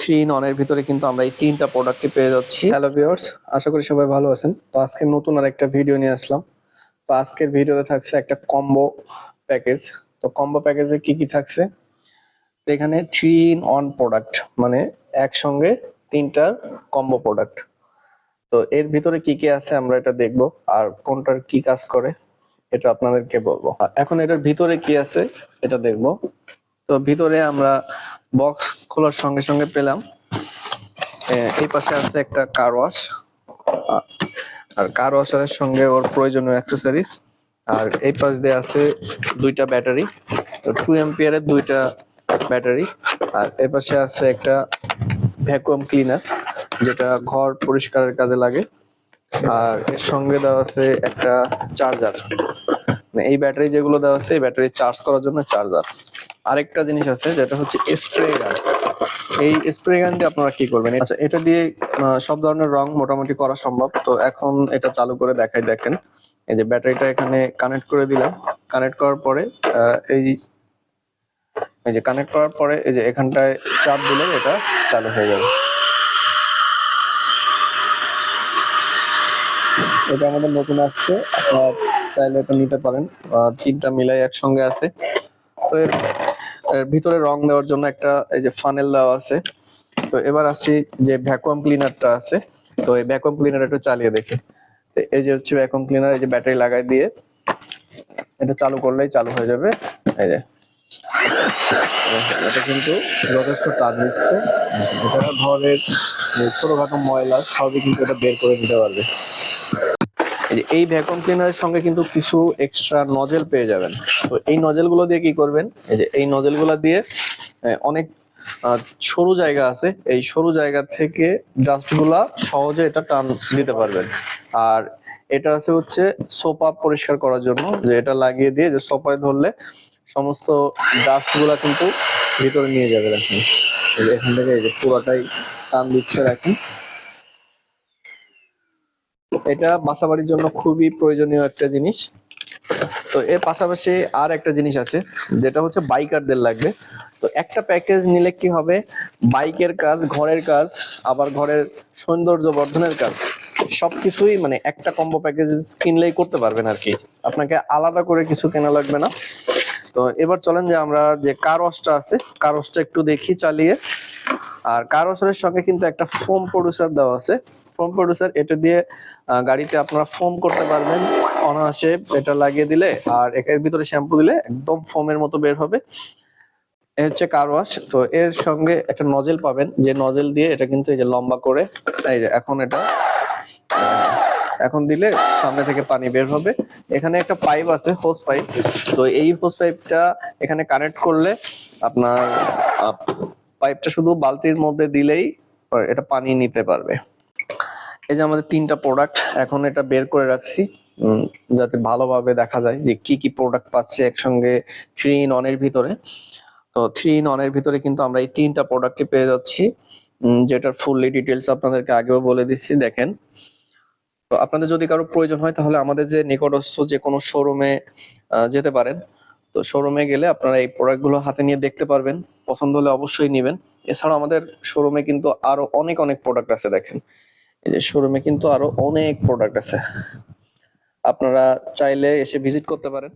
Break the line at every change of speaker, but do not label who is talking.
Three in এর ভিতরে কিন্তু আমরা এই তিনটা প্রোডাক্টই পেয়ে যাচ্ছি। হ্যালো ভিউয়ার্স আশা করি সবাই ভালো আছেন। তো আজকে নতুন আর একটা ভিডিও নিয়ে আসলাম। তো আজকের ভিডিওতে থাকছে একটা কম্বো প্যাকেজ তো কম্বো প্যাকেজে কি কি থাকছে? এখানে থ্রি ইন ওয়ান প্রোডাক্ট মানে একসঙ্গে তিনটার কম্বো প্রোডাক্ট তো এর ভিতরে কি কি আছে আমরা এটা দেখব, আর কোনটার কি কাজ করে, এটা আপনাদেরকে বলব। এখন এটার ভিতরে কি আছে, এটা দেখব। তো ভিতরে আমরা বক্স খোলার সঙ্গে সঙ্গে পেলাম। এই পাশে আছে একটা কার ওয়াশ আর কার ওয়াশারের সঙ্গে ওর প্রয়োজনীয় অ্যাক্সেসরিজ আর এই পাশ দিয়ে আছে দুইটা ব্যাটারি তো টু এম্পিয়ারের দুইটা ব্যাটারি আর এই পাশে আছে একটা ভ্যাকুয়াম ক্লিনার যেটা ঘর পরিষ্কারের কাজে লাগে। আর এর সঙ্গে দেওয়া আছে একটা চার্জার মানে এই ব্যাটারি যেগুলো দেওয়া আছে, এই ব্যাটারি চার্জ করার জন্য চার্জার আরেকটা জিনিস আছে, যেটা হচ্ছে স্প্রে গান এই স্প্রে গান দিয়ে আপনারা কি করবেন? আচ্ছা এটা দিয়ে সব ধরনের রং মোটামুটি করা সম্ভব। তো এখন এটা চালু করে দেখাই, দেখেন। এই যে ব্যাটারিটা এখানে কানেক্ট করে দিলাম। কানেক্ট করার পরে এই এই যে কানেক্ট করার পরে, এই যে এখানটায় চাপ দিলে এটা চালু হয়ে যাবে। এটা আমাদের নতুন আসছে, আপনারা চাইলে এটা নিতে পারেন। তিনটা মিলাই একসঙ্গে আছে। তো ভিতরে রং দেওয়ার জন্য একটা, এই যে ফানেল দেওয়া আছে। তো এবার আসছি যে ভ্যাকুয়াম ক্লিনারটা আছে। তো এই ভ্যাকুয়াম ক্লিনার একটু চালিয়ে দেখি। এই যে হচ্ছে ভ্যাকুয়াম ক্লিনার এই যে ব্যাটারি লাগাই দিয়ে এটা চালু করলেই চালু হয়ে যাবে। এই যে। এটা কিন্তু যথেষ্ট টান দিচ্ছে। এটা ঘরের ছোটখাটো ময়লা, সবই কিন্তু এটা বের করে দিতে পারবে। এই ভ্যাকুয়াম ক্লিনারের সঙ্গে কিন্তু কিছু এক্সট্রা নজেল পেয়ে যাবেন। তো এই নজেলগুলো দিয়ে কি করবেন? এই যে এই নজেলগুলো দিয়ে অনেক সরু জায়গা আছে। এই সরু জায়গা থেকে ডাস্টগুলা সহজে এটা টান দিতে পারবেন। আর এটা আছে হচ্ছে সোপা পরিষ্কার করার জন্য, যে এটা লাগিয়ে দিয়ে যে সোপায় ধরলে সমস্ত ডাস্টগুলা কিন্তু ভিতরে নিয়ে যাবে দেখেন এখান থেকে এই যে পুরোটাই টান দিচ্ছে দেখেন এটা বাসাবাড়ির জন্য খুবই প্রয়োজনীয় একটা জিনিস। তো এর পাশাপাশি আর একটা জিনিস আছে, যেটা হচ্ছে বাইকারদের লাগবে। তো একটা প্যাকেজ নিলে কি হবে? বাইকের কাজ, ঘরের কাজ, আবার ঘরের সৌন্দর্য বর্ধনের কাজ, সবকিছুই মানে একটা কম্বো প্যাকেজ কিনলেই করতে পারবেন আর কি আপনাকে আলাদা করে কিছু কেনা লাগবে না। তো এবার চলেন যে আমরা যে কার ওয়াশটা আছে কার ওয়াশটা একটু দেখি চালিয়ে। আর কার ওয়াশারের সঙ্গে কিন্তু একটা ফোম প্রডিউসার দেওয়া আছে। ফোম প্রডিউসার এটা দিয়ে গাড়িতে আপনারা ফোম করতে পারবেন। অনায়াসে এটা লাগিয়ে দিলে আর এর ভিতরে শ্যাম্পু দিলে একদম ফোমের মতো বের হবে। হচ্ছে কার ওয়াশ তো এর সঙ্গে একটা নজেল পাবেন। যে নজেল দিয়ে এটা কিন্তু এই যে লম্বা করে, এই যে এখন এটা এখন দিলে সামনে থেকে পানি বের হবে। এখানে একটা পাইপ আছে হোস পাইপ তো এই হোস পাইপটা এখানে কানেক্ট করলে আপনার পাইপটা শুধু বালতির মধ্যে দিলেই এটা পানি নিতে পারবে। এই যে আমাদের তিনটা প্রোডাক্ট এখন এটা বের করে রাখছি যাতে ভালোভাবে দেখা যায় যে কি কি প্রোডাক্ট পাচ্ছে একসঙ্গে থ্রি ইন এর ভিতরে। তো থ্রি ইন এর ভিতরে কিন্তু আমরা এই তিনটা প্রোডাক্টে পেয়ে যাচ্ছি যেটার ফুললি ডিটেলস আপনাদেরকে আগেও বলে দিচ্ছি, দেখেন। তো আপনাদের যদি কারও প্রয়োজন হয়, তাহলে আমাদের যে নিকটস্থ যে কোনো শোরুমে যেতে পারেন। তো শোরুমে গেলে আপনারা এই প্রোডাক্টগুলো হাতে নিয়ে দেখতে পারবেন। পছন্দ হলে অবশ্যই নেবেন। এছাড়াও আমাদের শোরুমে কিন্তু আরও অনেক অনেক প্রোডাক্ট আছে দেখেন। এই যে শোরুমে কিন্তু আরও অনেক প্রোডাক্ট আছে। আপনারা চাইলে এসে ভিজিট করতে পারেন।